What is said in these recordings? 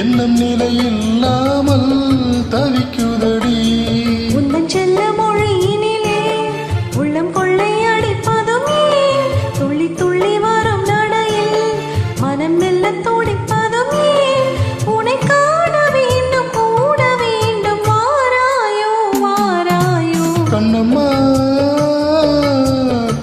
எண்ணம் நிலையில்லாமல் தவிக்குதடி? உந்தன் செல்ல மொழியினிலே உள்ளம் கொள்ளை அடிப்பதும் துள்ளி துள்ளி வரும் நடையில் மனம் மெல்ல துடிப்பதும் உன்னை காண வேண்டும் கூட வேண்டும் வாராயோ வாராயோ கண்ணம்மா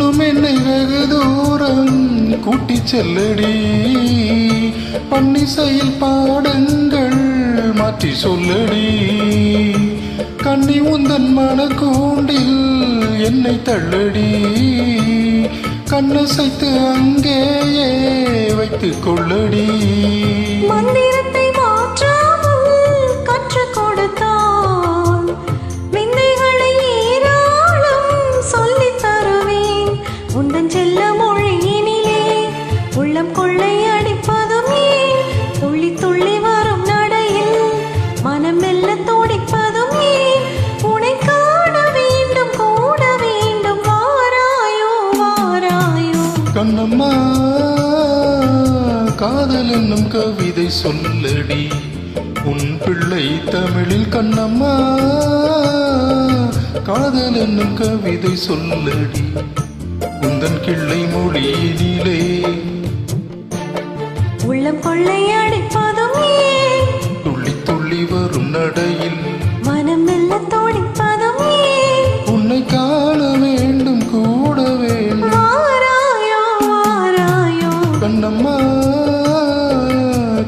இன்னும் என்னை வெகு தூரம் கூட்டி செல்லடி. பன்னிசையில் பாடங்கள் மாற்றி சொல்லடி. கண்ணி உந்தன் மனக்கூண்டில் என்னை தள்ளடி. கண்ணசைத்து அங்கேயே வைத்து கொள்ளடி. கண்ணம்மா காதல் என்னும் கவிதை சொல்லடி. உன் பிள்ளை தமிழில் கண்ணம்மா காதல் என்னும் கவிதை சொல்லடி. உந்தன் கிள்ளை மொழியினிலே உள்ளம் கொள்ளை அடிப்பதும் ஏன்? துள்ளி துள்ளி வரும் நடையில்